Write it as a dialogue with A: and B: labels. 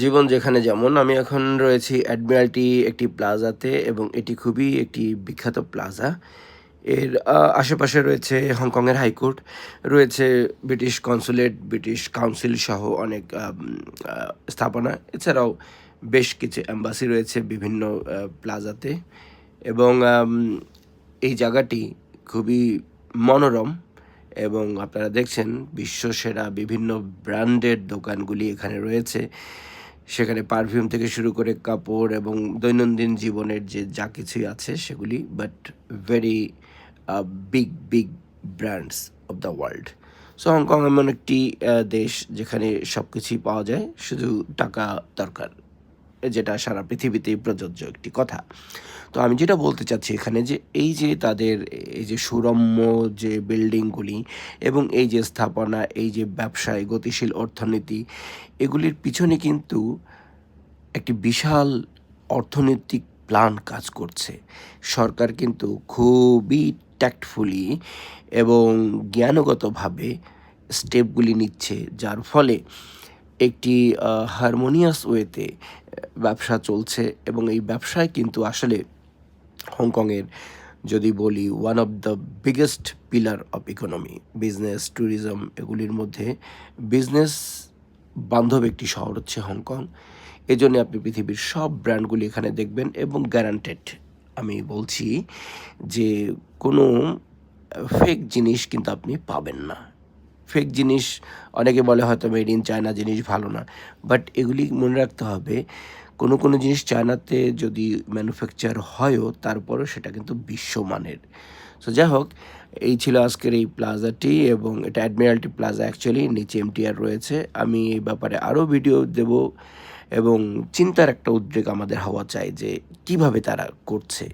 A: জীবন যেখানে যেমন, আমি এখন রয়েছি অ্যাডমিরালটি একটি প্লাজাতে এবং এটি খুবই একটি বিখ্যাত প্লাজা এর আশেপাশে রয়েছে হংকংয়ের হাইকোর্ট রয়েছে ব্রিটিশ কনসুলেট ব্রিটিশ কাউন্সিল সহ অনেক স্থাপনা। এছাড়াও বেশ কিছু অ্যাম্বাসি রয়েছে বিভিন্ন প্লাজাতে এবং এই জায়গাটি খুবই মনোরম এবং আপনারা দেখছেন বিশ্বসেরা বিভিন্ন ব্র্যান্ডের দোকানগুলি এখানে রয়েছে। সেখানে পারফিউম থেকে শুরু করে কাপড় এবং দৈনন্দিন জীবনের যে যা কিছুই আছে সেগুলি but very big big brands of the world so Hong Kong এমন একটি দেশ যেখানে সব কিছুই পাওয়া যায়, শুধু টাকা দরকার। যেটা সারা পৃথিবীতেই প্রযোজ্য একটি কথা। তো আমি যেটা বলতে চাচ্ছি এখানে যে এই যে তাদের এই যে সুরম্য যে বিল্ডিংগুলি এবং এই যে স্থাপনা, এই যে ব্যবসায় গতিশীল অর্থনীতি, এগুলির পিছনে কিন্তু একটি বিশাল অর্থনৈতিক প্ল্যান কাজ করছে। সরকার কিন্তু খুবই ট্যাক্টফুলি এবং জ্ঞানগতভাবে স্টেপগুলি নিচ্ছে, যার ফলে একটি হারমোনিয়াস ওয়েতে ব্যবসা চলছে এবং এই ব্যবসায় কিন্তু আসলে হংকংয়ের যদি বলি one of the biggest pillar of economy business tourism এগুলির মধ্যে বিজনেস বান্ধব একটি শহর হচ্ছে হংকং। এজন্য আপনি পৃথিবীর সব ব্র্যান্ডগুলি এখানে দেখবেন এবং গ্যারান্টেড আমি বলছি যে কোনো ফেক জিনিস কিন্তু আপনি পাবেন না। ফেক জিনিস, অনেকে বলে হয়তো মেড ইন চায়না জিনিস ভালো না। বাট এগুলি মনে রাখতে হবে, কোনো কোনো জিনিস চায়নাতে যদি ম্যানুফ্যাকচার হয়ও, তারপরেও সেটা কিন্তু বিশ্বমানের। সো যাই হোক, এই ছিল আজকের এই প্লাজাটি এবং এটা অ্যাডমিরালটি প্লাজা অ্যাকচুয়ালি নিচে এমটিআর রয়েছে। আমি এই ব্যাপারে আরও ভিডিও দেব এবং চিন্তার একটা উদ্বেগ আমাদের হওয়া চাই যে কীভাবে তারা করছে।